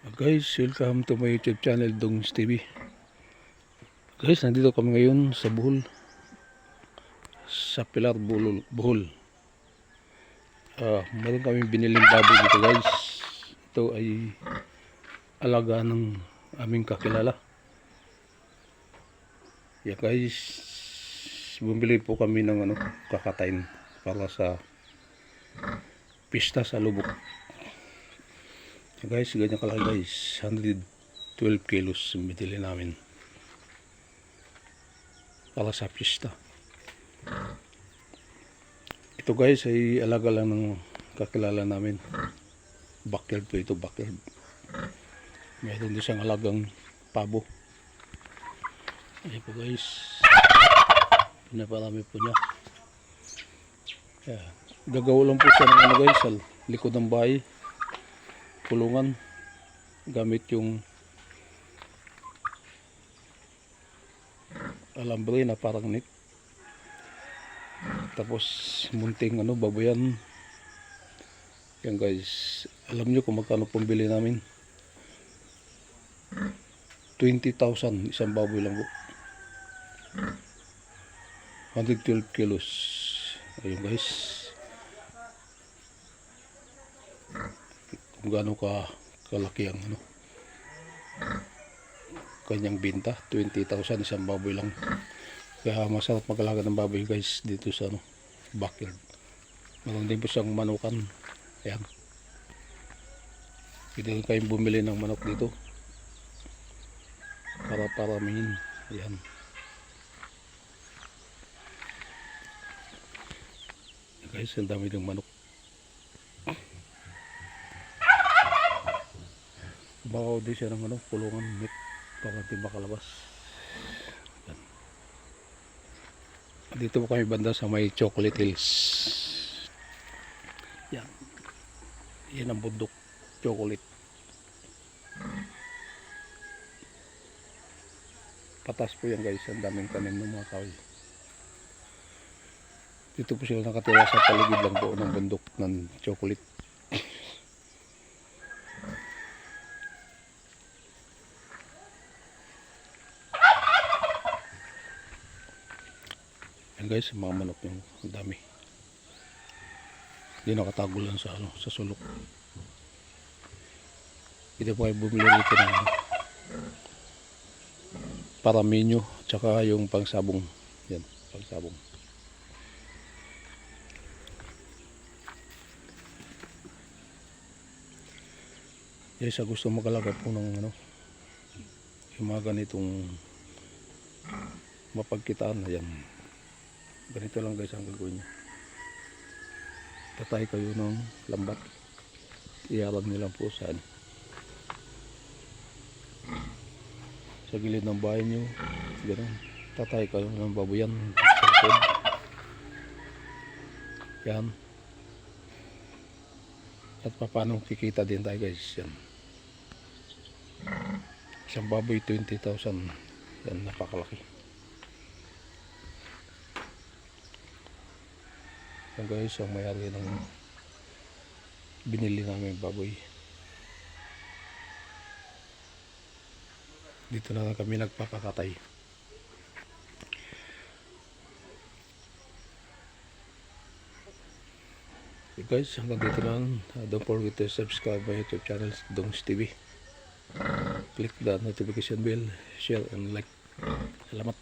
Uh, Guys, welcome to my YouTube channel, Dongs TV. Guys, nandito kami ngayon sa Bohol. Sa Pilar, Bohol. Bohol. Ah, meron kami biniling baboy dito guys. Ito ay alaga ng aming kakilala. Yeah guys, bumili po kami ng ano, kakatayin para sa pista sa lubok. Guys, ganyan kalaki guys. 112 kilos ang binili namin. Para sa pista. Ito guys ay alaga lang ng kakilala namin. Backyard po ito, backyard. Meron din siyang alagang pabo. Ayan po guys. Pinaparami po niya. Yeah. Gagawa lang po siya ng ano guys, sa likod ng bahay kulungan gamit yung alambre na parang net tapos munting ano baboyan. Yan guys. Alam nyo kung magkano pambili namin? 20,000 isang baboy lang po. 112 kilos. Ayun guys kung gaano ka kalaki ang ano kanyang binta. 20,000 isang baboy lang. Kaya masarap mag-alaga ng baboy guys dito sa ano backyard. Meron din po siyang manukan. Ayan. Pwede kayong bumili ng manok dito. Para paramihin. Ayan. Guys ang dami ng manok Bakaw din siya ng ano, kulungan meat para di makalabas. Dito po kami banda sa may Chocolate Hills. Yan. Yan ang bundok. Chocolate. Patas po yan guys. Ang daming tanim ng mga kahoy. Dito po sila nakatira sa paligid lang po ng bundok ng chocolate. Yan guys, mga manok yung dami. Hindi nakatago lang sa, ano, sa sulok. Hindi po kayo bumili rito ng para menu, tsaka yung pangsabong. Yan, pangsabong. Sa gusto magalaga po ng ano, yung mga ganitong mapagkitaan, ayan, ganito lang guys ang gagawin nyo tatay kayo ng lambat. Iyaran nila po saan sa gilid ng bahay nyo ganun. Tatay kayo ng likod yan. At paano kikita din tayo guys? Yan. Isang baboy 20,000 yan napakalaki Yan guys, ang mayari ng binili namin baboy. Dito na kami nagpapakatay. Okay guys, hanggang dito lang. Uh, don't forget to subscribe my YouTube channel, Dongs TV. Click the notification bell, share and like. Salamat.